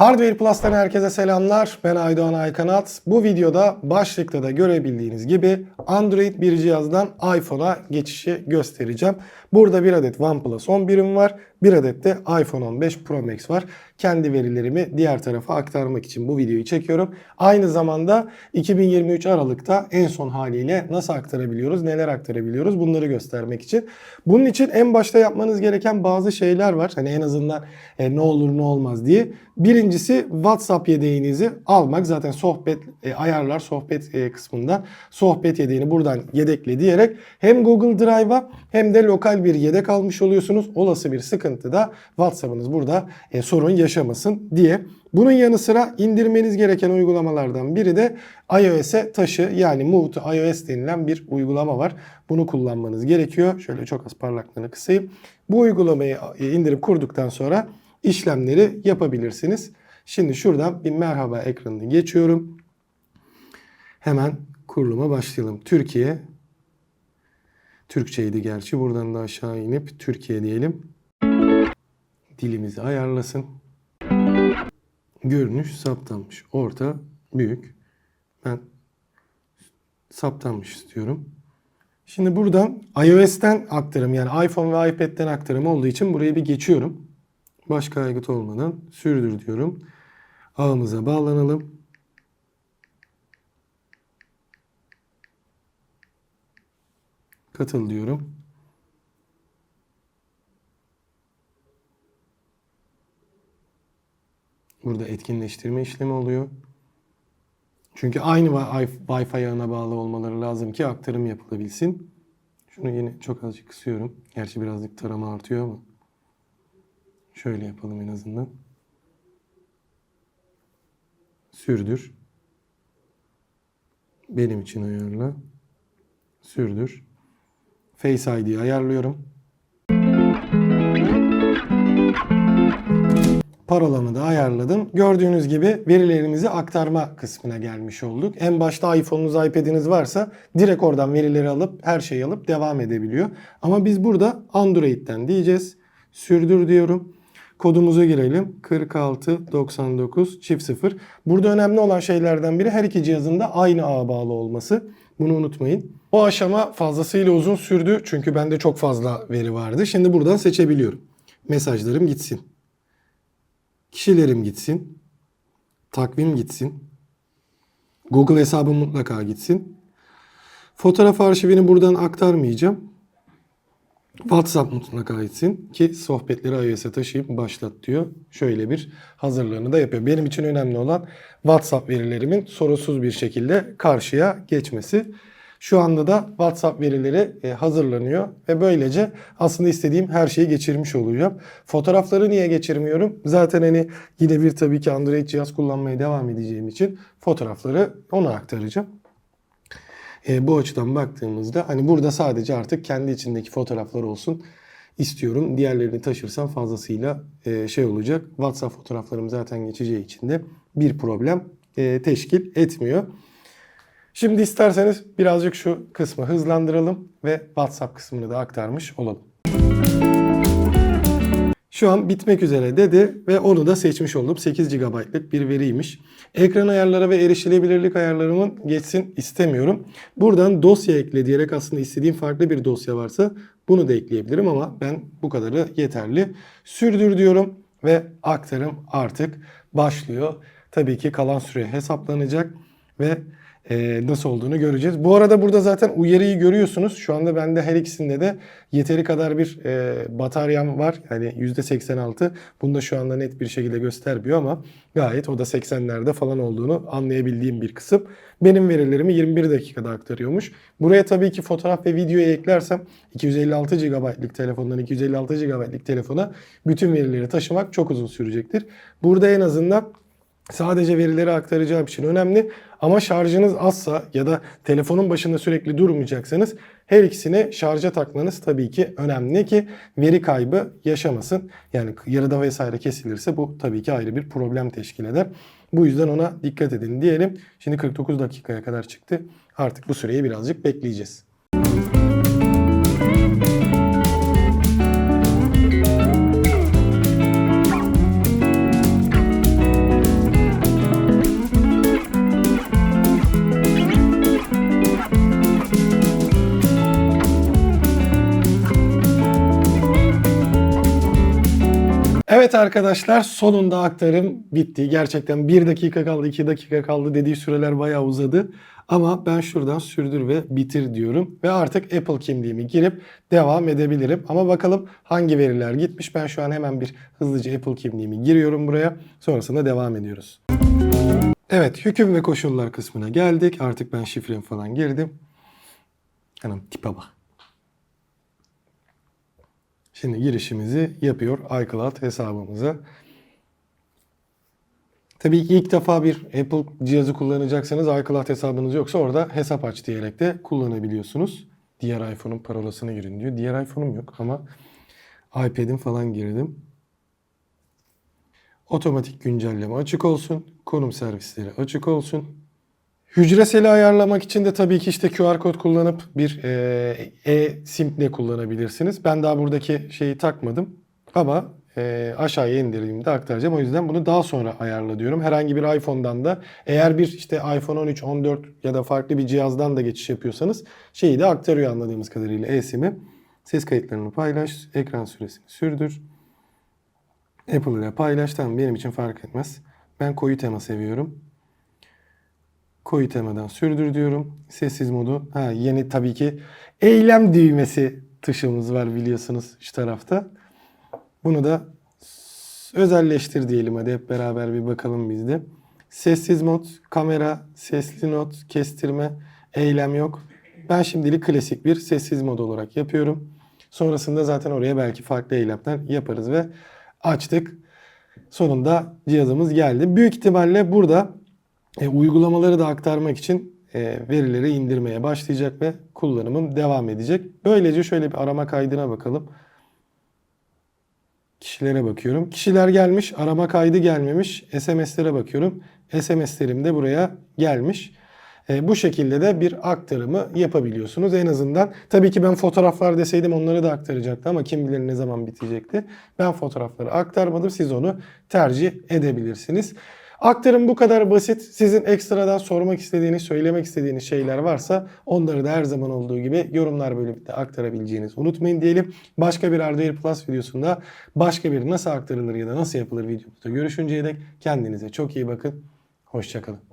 Hardware Plus'tan herkese selamlar. Ben Aydoğan Aykanat. Bu videoda başlıkta da görebildiğiniz gibi Android bir cihazdan iPhone'a geçişi göstereceğim. Burada bir adet OnePlus 11'im var. Bir adet de iPhone 15 Pro Max var. Kendi verilerimi diğer tarafa aktarmak için bu videoyu çekiyorum. Aynı zamanda 2023 Aralık'ta en son haliyle nasıl aktarabiliyoruz, neler aktarabiliyoruz bunları göstermek için. Bunun için en başta yapmanız gereken bazı şeyler var. Hani en azından e, ne olur ne olmaz diye. Birincisi WhatsApp yedeğinizi almak. Zaten sohbet e, ayarlar sohbet e, kısmından sohbet yedeğini buradan yedekle diyerek hem Google Drive'a hem de lokal bir yedek almış oluyorsunuz. Olası bir sıkıntıda WhatsApp'ınız burada e, sorun yaşamasın diye. Bunun yanı sıra indirmeniz gereken uygulamalardan biri de iOS'e taşı yani Move iOS denilen bir uygulama var. Bunu kullanmanız gerekiyor. Şöyle çok az parlaklığını kısayım. Bu uygulamayı e, indirip kurduktan sonra işlemleri yapabilirsiniz. Şimdi şuradan bir merhaba ekranını geçiyorum. Hemen kuruluma başlayalım. Türkiye. Türkçeydi gerçi. Buradan da aşağı inip Türkiye diyelim. Dilimizi ayarlasın. Görünüş saptanmış. Orta, büyük. Ben saptanmış istiyorum. Şimdi buradan iOS'ten aktarım yani iPhone ve iPad'den aktarım olduğu için burayı bir geçiyorum. Başka aygıt olmadan sürdür diyorum. Ağımıza bağlanalım. Katıl diyorum. Burada etkinleştirme işlemi oluyor. Çünkü aynı Wi- Wi-Fi ağına bağlı olmaları lazım ki aktarım yapılabilsin. Şunu yine çok azıcık kısıyorum. Gerçi birazcık tarama artıyor ama. Şöyle yapalım en azından. Sürdür. Benim için ayarla. Sürdür. Face ID'yi ayarlıyorum. Parolamı da ayarladım. Gördüğünüz gibi verilerimizi aktarma kısmına gelmiş olduk. En başta iPhone'unuz, iPad'iniz varsa direkt oradan verileri alıp her şeyi alıp devam edebiliyor. Ama biz burada Android'den diyeceğiz. Sürdür diyorum. Kodumuza girelim. 4699 çift 0. Burada önemli olan şeylerden biri her iki cihazın da aynı ağa bağlı olması. Bunu unutmayın. O aşama fazlasıyla uzun sürdü. Çünkü bende çok fazla veri vardı. Şimdi buradan seçebiliyorum. Mesajlarım gitsin. Kişilerim gitsin. Takvim gitsin. Google hesabım mutlaka gitsin. Fotoğraf arşivini buradan aktarmayacağım. WhatsApp mutlaka gitsin ki sohbetleri iOS'e taşıyıp başlat diyor. Şöyle bir hazırlığını da yapıyor. Benim için önemli olan WhatsApp verilerimin sorunsuz bir şekilde karşıya geçmesi. Şu anda da WhatsApp verileri e, hazırlanıyor ve böylece aslında istediğim her şeyi geçirmiş olacağım. Fotoğrafları niye geçirmiyorum? Zaten hani yine bir tabii ki Android cihaz kullanmaya devam edeceğim için fotoğrafları ona aktaracağım. E, bu açıdan baktığımızda hani burada sadece artık kendi içindeki fotoğraflar olsun istiyorum. Diğerlerini taşırsam fazlasıyla e, şey olacak. WhatsApp fotoğraflarım zaten geçeceği için de bir problem e, teşkil etmiyor. Şimdi isterseniz birazcık şu kısmı hızlandıralım ve WhatsApp kısmını da aktarmış olalım. Şu an bitmek üzere dedi ve onu da seçmiş oldum. 8 GB'lık bir veriymiş. Ekran ayarları ve erişilebilirlik ayarlarımın geçsin istemiyorum. Buradan dosya ekle diyerek aslında istediğim farklı bir dosya varsa bunu da ekleyebilirim ama ben bu kadarı yeterli. Sürdür diyorum ve aktarım artık başlıyor. Tabii ki kalan süre hesaplanacak ve e, nasıl olduğunu göreceğiz. Bu arada burada zaten uyarıyı görüyorsunuz. Şu anda bende her ikisinde de yeteri kadar bir e, bataryam var. Yani %86. Bunu da şu anda net bir şekilde göstermiyor ama gayet o da 80'lerde falan olduğunu anlayabildiğim bir kısım. Benim verilerimi 21 dakikada aktarıyormuş. Buraya tabii ki fotoğraf ve videoyu eklersem 256 GB'lık telefondan 256 GB'lık telefona bütün verileri taşımak çok uzun sürecektir. Burada en azından sadece verileri aktaracağım için önemli. Ama şarjınız azsa ya da telefonun başında sürekli durmayacaksanız her ikisini şarja takmanız tabii ki önemli ki veri kaybı yaşamasın. Yani yarıda vesaire kesilirse bu tabii ki ayrı bir problem teşkil eder. Bu yüzden ona dikkat edin diyelim. Şimdi 49 dakikaya kadar çıktı. Artık bu süreyi birazcık bekleyeceğiz. Evet arkadaşlar sonunda aktarım bitti. Gerçekten 1 dakika kaldı 2 dakika kaldı dediği süreler bayağı uzadı. Ama ben şuradan sürdür ve bitir diyorum. Ve artık Apple kimliğimi girip devam edebilirim. Ama bakalım hangi veriler gitmiş. Ben şu an hemen bir hızlıca Apple kimliğimi giriyorum buraya. Sonrasında devam ediyoruz. Evet hüküm ve koşullar kısmına geldik. Artık ben şifremi falan girdim. Hanım tipe bak. Şimdi girişimizi yapıyor iCloud hesabımıza. Tabii ki ilk defa bir Apple cihazı kullanacaksanız iCloud hesabınız yoksa orada hesap aç diyerek de kullanabiliyorsunuz. Diğer iPhone'un parolasını girin diyor. Diğer iPhone'um yok ama iPad'im falan girdim. Otomatik güncelleme açık olsun. Konum servisleri açık olsun. Hücreseli ayarlamak için de tabii ki işte QR kod kullanıp bir e, e-sim de kullanabilirsiniz. Ben daha buradaki şeyi takmadım ama e, aşağıya indirdiğimde aktaracağım. O yüzden bunu daha sonra ayarla diyorum. Herhangi bir iPhone'dan da eğer bir işte iPhone 13, 14 ya da farklı bir cihazdan da geçiş yapıyorsanız şeyi de aktarıyor anladığımız kadarıyla e-sim'i. Ses kayıtlarını paylaş, ekran süresini sürdür. Apple ile paylaş. Tamam benim için fark etmez. Ben koyu tema seviyorum. Koyu temadan sürdür diyorum. Sessiz modu. Ha, yeni tabii ki eylem düğmesi tuşumuz var biliyorsunuz şu tarafta. Bunu da özelleştir diyelim hadi hep beraber bir bakalım biz de. Sessiz mod, kamera, sesli not, kestirme, eylem yok. Ben şimdilik klasik bir sessiz mod olarak yapıyorum. Sonrasında zaten oraya belki farklı eylemler yaparız ve açtık. Sonunda cihazımız geldi. Büyük ihtimalle burada e, uygulamaları da aktarmak için e, verileri indirmeye başlayacak ve kullanımım devam edecek. Böylece şöyle bir arama kaydına bakalım. Kişilere bakıyorum. Kişiler gelmiş, arama kaydı gelmemiş. SMS'lere bakıyorum. SMS'lerim de buraya gelmiş. E, bu şekilde de bir aktarımı yapabiliyorsunuz en azından. Tabii ki ben fotoğraflar deseydim onları da aktaracaktı ama kim bilir ne zaman bitecekti. Ben fotoğrafları aktarmadım. Siz onu tercih edebilirsiniz. Aktarım bu kadar basit. Sizin ekstradan sormak istediğiniz, söylemek istediğiniz şeyler varsa onları da her zaman olduğu gibi yorumlar bölümünde aktarabileceğinizi unutmayın diyelim. Başka bir Hardware Plus videosunda başka bir nasıl aktarılır ya da nasıl yapılır videomuzda görüşünceye dek kendinize çok iyi bakın. Hoşçakalın.